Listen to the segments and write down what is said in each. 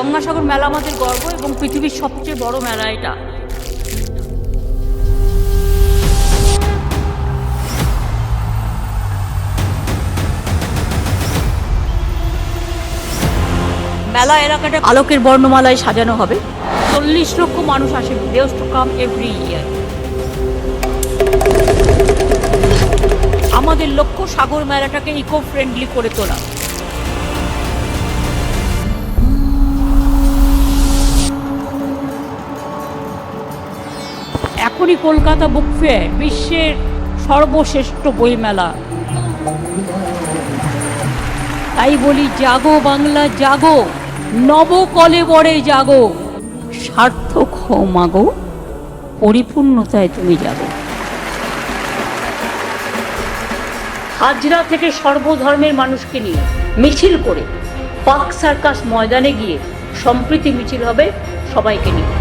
গঙ্গাসাগর মেলা আমাদের গর্ব এবং পৃথিবীর সবচেয়ে বড় মেলা এটা। মেলা এলাকাটা আলোকের বর্ণমালায় সাজানো হবে। চল্লিশ লক্ষ মানুষ আসে দেওস টু কাম এভরি ইয়ার আমাদের লক্ষ্য সাগর মেলাটাকে ইকো ফ্রেন্ডলি করে তোলা। এখনই কলকাতা বুক ফেয়ার, বিশ্বের সর্বশ্রেষ্ঠ বইমেলা। তাই বলি, জাগো বাংলা, জাগো নব কলেবরে জাগো। সার্থক হও মাগো পরিপূর্ণতায় তুমি যাব হাজরা থেকে সর্বধর্মের মানুষকে নিয়ে মিছিল করে পাক সার্কাস ময়দানে গিয়ে সম্প্রীতি মিছিল হবে সবাইকে নিয়ে।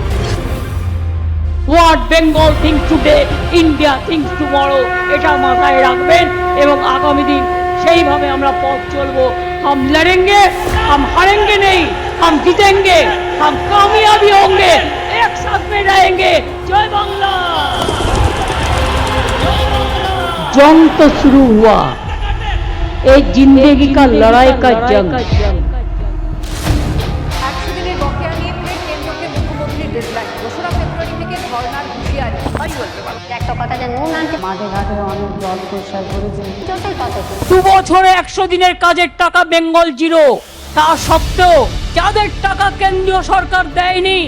what Bengal thinks today India thinks tomorrow এটা মাথায় রাখবেন এবং আগামী দিন সেইভাবে আমরা পথ চলবো হাম লড়েঙ্গে হাম হারেঙ্গে নেই হাম জিতেঙ্গে হাম কামিয়াবি হোঙ্গে এক সাথ में रहेंगे জয় বাংলা जंग तो शुरू हुआ एक जिंदगी का लड़ाई का जंग মাঠে ঘাটে অনেক জল পরিষ্কার করেছে। দু বছরে একশো দিনের কাজের টাকা বেঙ্গল জিরো। তা সত্ত্বেও যাদের টাকা কেন্দ্রীয় সরকার দেয়নি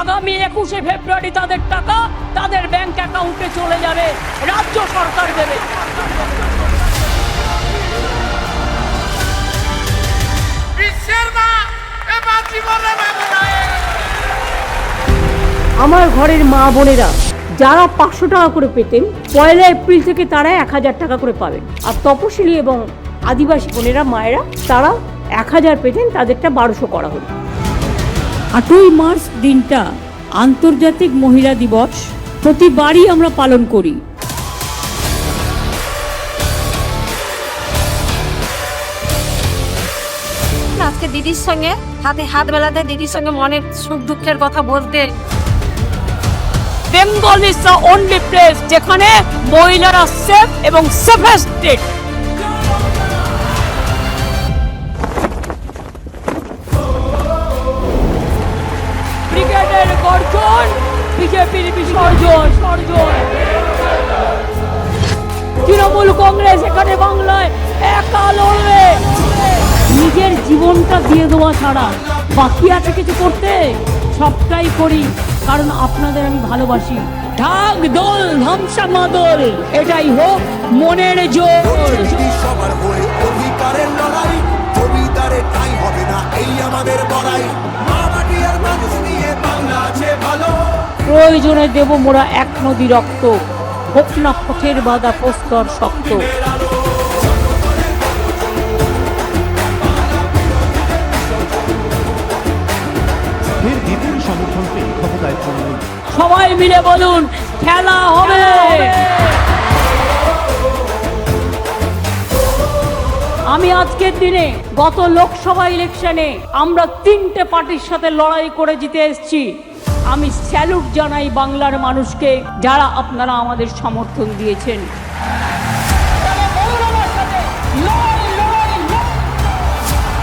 আগামী একুশে ফেব্রুয়ারি তাদের টাকা তাদের ব্যাংক অ্যাকাউন্টে চলে যাবে রাজ্য সরকার দেবে। আমার ঘরের মা বোনেরা যারা পাঁচশো টাকা করে পেতেন, পয়লা এপ্রিল থেকে তারা এক হাজার টাকা করে পাবেন আর তপশিলি এবং আদিবাসী বোনেরা, মায়েরা, তারা এক হাজার পেতেন, তাদেরটা বারোশো করা হলো। আটই মার্চ দিনটা আন্তর্জাতিক মহিলা দিবস। প্রতিবারই আমরা পালন করি। আজকে দিদির সঙ্গে, হাতে হাত মেলাতে দিদির সঙ্গে মনের সুখ দুঃখের কথা বলতে Bengal is the only place যেখানে মহিলারা সেফ এবং সেফেস্ট স্টেট ব্রিগেডের গর্জন বিজেপির বিসর্জন, সর্জন। তৃণমূল কংগ্রেস এখানে বাংলায় একা লড়বে। নিজের জীবনটা দিয়ে দেওয়া ছাড়া বাকি আছে কিছু করতে? সবটাই করি। কারণ আপনাদের আমি ভালোবাসি। ঢাক দোল ধামসা মাদল এটাই হোক মনের জোর। সবার হয়ে অধিকারের লড়াই জমিদারে ঠাই হবে না এই আমাদের বড়াই মা মাটি আর মানুষ নিয়ে বাংলা আছে ভালো। প্রয়োজনে দেব মোরা এক নদী রক্ত হোক না পথের বাধা প্রস্তর শক্ত। মিলে বলুন খেলা হবে আমি আজকের দিনে গত লোকসভা ইলেকশনে আমরা তিনটে পার্টির সাথে লড়াই করে জিতে এসেছি আমি স্যালুট জানাই বাংলার মানুষকে যারা আপনারা আমাদের সমর্থন দিয়েছেন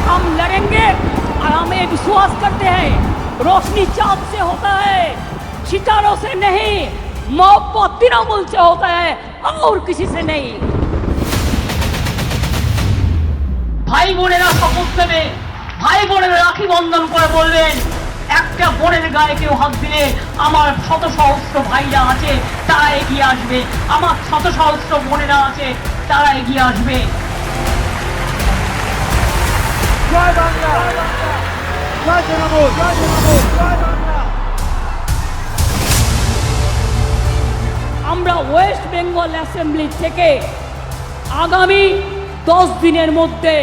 हम लड़ेंगे और हम ये विश्वास करते हैं रोशनी चांद से होता है सितारों से नहीं मोहब्बत तृणमूल से होता है और किसी से नहीं ভাই বোনেরা শপথ নেবে ভাই বোনেরা রাখি বন্ধন করে বলবেন একটা বোনের গায়ে কেউ হাত দিলে আমার শত সহস্র ভাইরা আছে তারা এগিয়ে আসবে আমার শত সহস্র বোনেরা আছে তারা এগিয়ে আসবে জয় বাংলা জয় তৃণমূল জয় তৃণমূল জয় বাংলা ওয়েস্ট বেঙ্গল অ্যাসেম্বলি থেকে আগামী দশ দিনের মধ্যে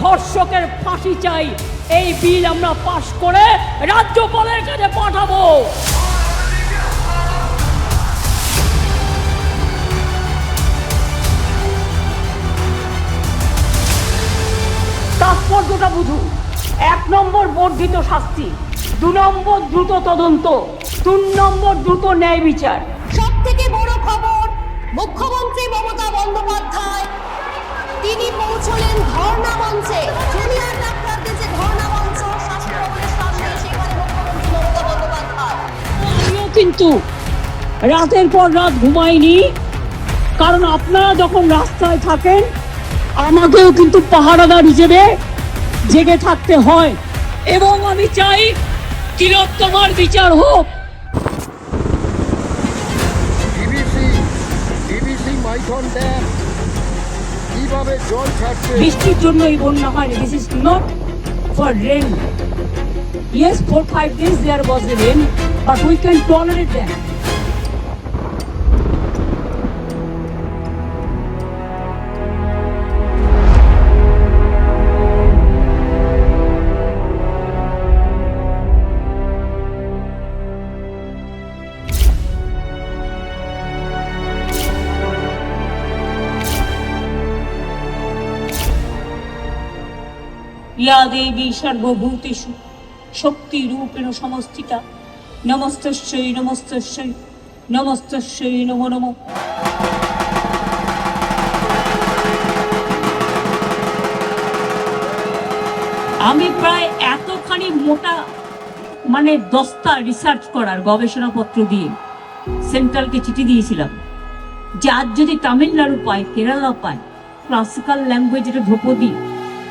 ধর্ষকের ফাঁসি চাই। এই বিল আমরা পাশ করে রাজ্যপালের কাছে পাঠাবো। তাৎপর্যটা বুঝুন এক নম্বর বর্ধিত শাস্তি, দু নম্বর দ্রুত তদন্ত, তিন নম্বর দ্রুত ন্যায় বিচার। থেকে বড় খবর, মুখ্যমন্ত্রী মমতা বন্দ্যোপাধ্যায়, তিনি পৌঁছলেন ধর্ণা মঞ্চে। ডাক্তারদের যে মঞ্চ আমিও কিন্তু রাতের পর রাত ঘুমাইনি, কারণ আপনারা যখন রাস্তায় থাকেন, আমাকেও কিন্তু পাহারাদার হিসেবে জেগে থাকতে হয়। এবং আমি চাই তিলোত্তমার বিচার হোক। কীভাবে জল ছাড়ছে? বৃষ্টির জন্য এই বন্যা হয়নি। This is not for rain yes four five days there was rain but we can tolerate that ইয়া দেবী সর্বভূতেষু, শক্তিরূপেণ সমস্থিতা নমস্তস্যই নমস্তস্যই নমস্তস্যই নমো, নম। আমি প্রায় এতখানি মোটা মানে দস্তা রিসার্চ করার গবেষণাপত্র দিয়ে সেন্ট্রালকে চিঠি দিয়েছিলাম যে আজ যদি তামিলনাড়ু পায়, কেরালা পায় ক্লাসিক্যাল ল্যাঙ্গুয়েজ এটা ধ্রুপদী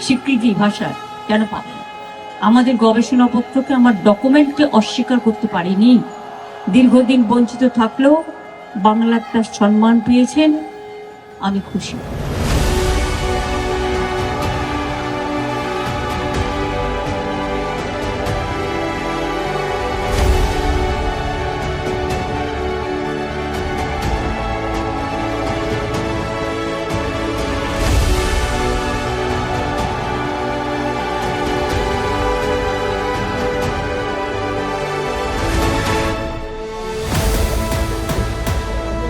স্বীকৃতি ভাষা কেন পাবে? আমাদের গবেষণাপত্রকে আমার ডকুমেন্টকে অস্বীকার করতে পারিনি। দীর্ঘদিন বঞ্চিত থাকলেও বাংলার তার সম্মান পেয়েছেন। আমি খুশি।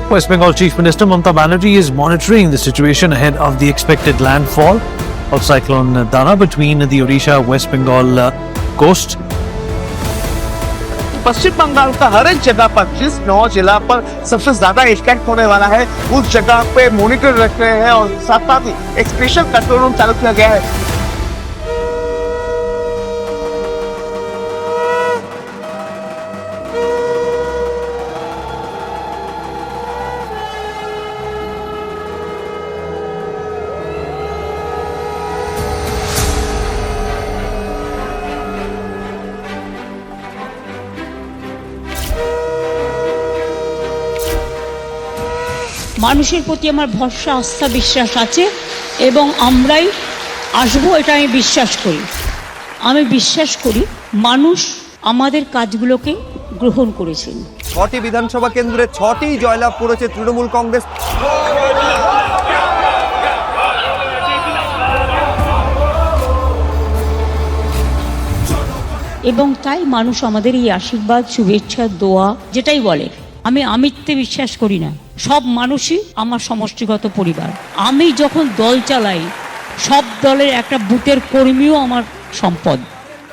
West Bengal Chief Minister Mamata Banerjee is monitoring the situation ahead of the expected landfall of Cyclone Dana between the Odisha West Bengal uh, coast. पश्चिम बंगाल का हर एक जगह पर जिस नौ जिला पर सबसे ज़्यादा इफ़ेक्ट होने वाला है उस जगह पे मॉनिटर रख रहे हैं और साथ साथ ही एक स्पेशल कंट्रोल रूम चालू किया गया है মানুষের প্রতি আমার ভরসা আস্থা বিশ্বাস আছে এবং আমরাই আসব এটা আমি বিশ্বাস করি। আমি বিশ্বাস করি মানুষ আমাদের কাজগুলোকে গ্রহণ করেছেন। ছটি বিধানসভা কেন্দ্রে ছটি জয়লাভ করেছে তৃণমূল কংগ্রেস। এবং তাই মানুষ আমাদের এই আশীর্বাদ শুভেচ্ছা দোয়া যেটাই বলে আমি আমিত্বে বিশ্বাস করি না। সব মানুষই আমার সমষ্টিগত পরিবার। আমি যখন দল চালাই, সব দলের একটা বুথের কর্মীও আমার সম্পদ।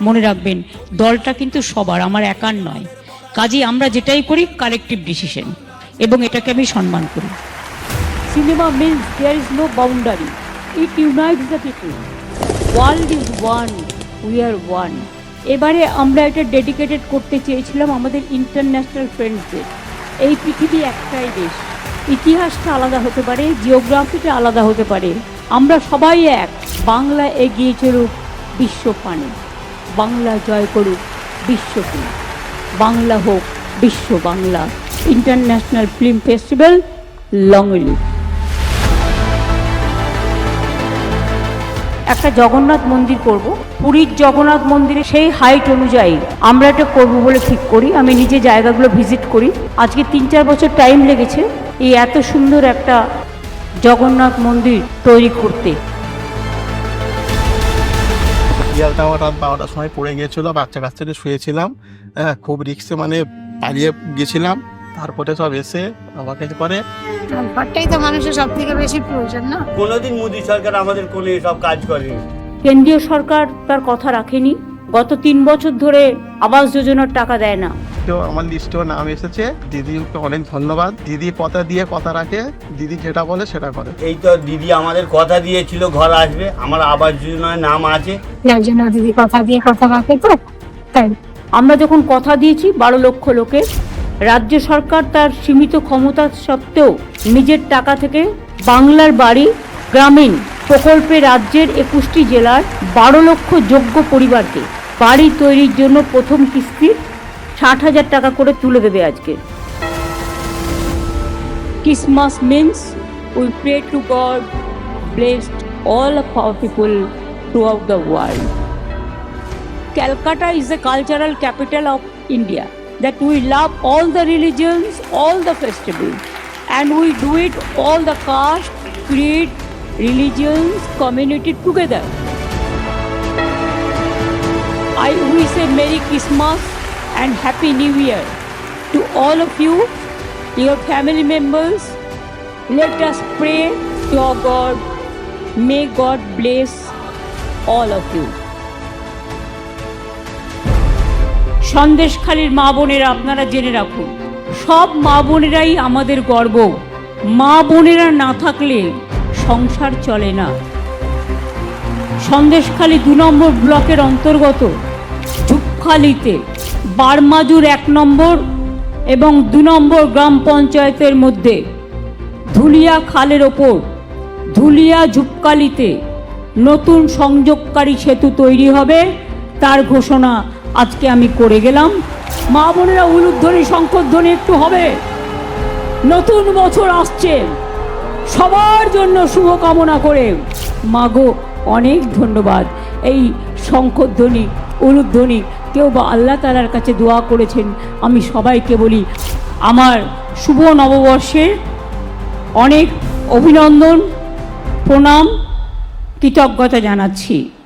মনে রাখবেন, দলটা কিন্তু সবার, আমার একার নয়। কাজেই আমরা যেটাই করি কালেকটিভ ডিসিশন এবং এটাকে আমি সম্মান করি। Cinema means there is no boundary it unites the people world is one we are one এবারে আমরা এটা ডেডিকেটেড করতে চেয়েছিলাম আমাদের ইন্টারন্যাশনাল ফ্রেন্ডসদের এই পৃথিবী একটাই দেশ। ইতিহাসটা আলাদা হতে পারে জিওগ্রাফিটা আলাদা হতে পারে। আমরা সবাই এক, বাংলা এগিয়ে চলুক, বিশ্ব পানে বাংলা জয় করুক বিশ্বকে বাংলা হোক, Biswa Bangla. International film festival লংলি একটা জগন্নাথ মন্দির করব। পুরীর জগন্নাথ মন্দিরে সেই হাইট অনুযায়ী আমরা এটা করব বলে ঠিক করি। আমি নিজে জায়গাগুলো ভিজিট করি। আজকে তিন চার বছর টাইম লেগেছে। এই এত সুন্দর একটা জগন্নাথ মন্দির তৈরি করতে। ইয়ালটা রাত বারোটার সময় পড়ে গিয়েছিল বাচ্চা কাচ্চাদের শুয়েছিলাম। হ্যাঁ খুব রিক্সে মানে পালিয়ে গেছিলাম তারপরে সব এসে আমাকে করে। ঘরটাই তো মানুষের সব থেকে বেশি প্রয়োজন না? কোনোদিন মোদী সরকার আমাদের কোনো এসব কাজ করেনি। কেন্দ্রীয় সরকার তার কথা রাখেনি। গত তিন বছর ধরে আবাস যোজনার টাকা দেয় না। তো আমার লিস্টেও নাম এসেছে দিদিকে অনেক ধন্যবাদ। দিদি কথা দিয়ে কথা রাখে দিদি যেটা বলে সেটা করে। এই তো দিদি আমাদের কথা দিয়েছিল ঘর আসবে আমার আবাস যোজনায় নাম আছে। যার জন্য দিদি কথা দিয়ে কথা রাখে তো তাই। আমরা যখন কথা দিয়েছি বারো লক্ষ লোকে রাজ্য সরকার তার সীমিত ক্ষমতা সত্ত্বেও নিজের টাকা থেকে বাংলার বাড়ি গ্রামীণ প্রকল্পে রাজ্যের একুশটি জেলার বারো লক্ষ যোগ্য পরিবারকে বাড়ি তৈরির জন্য প্রথম কিস্তি ষাট হাজার টাকা করে তুলে দেবে আজকে। Christmas means we pray to God blessed all of our people throughout the world Calcutta is the cultural capital of India that we love all the religions all the festival and we do it all the caste create religions, community together. I wish a Merry Christmas and Happy New Year to all of you, your family members. Let us pray to our God. May God bless all of you. সন্দেশখালীর মা বোনেরা আপনারা জেনে রাখুন সব মা বোনেরাই আমাদের গর্ব মা বোনেরা না থাকলে সংসার চলে না। সন্দেশখালী দু নম্বর ব্লকের অন্তর্গত ঝুপখালিতে বারমাজুর এক নম্বর এবং দু নম্বর গ্রাম পঞ্চায়েতের মধ্যে ধুলিয়া খালের ওপর ধুলিয়া ঝুপকালিতে নতুন সংযোগকারী সেতু তৈরি হবে তার ঘোষণা আজকে আমি করে গেলাম। মা বোনেরা উলুধ্বনি, শঙ্করধ্বনি একটু হবে। নতুন বছর আসছে। সবার জন্য শুভকামনা করে মাগো অনেক ধন্যবাদ। এই শঙ্খধ্বনি উলুধ্বনি কেউ বা আল্লাহ তালার কাছে দোয়া করেছেন, আমি সবাইকে বলি, আমার শুভ নববর্ষের অনেক অভিনন্দন, প্রণাম, কৃতজ্ঞতা জানাচ্ছি।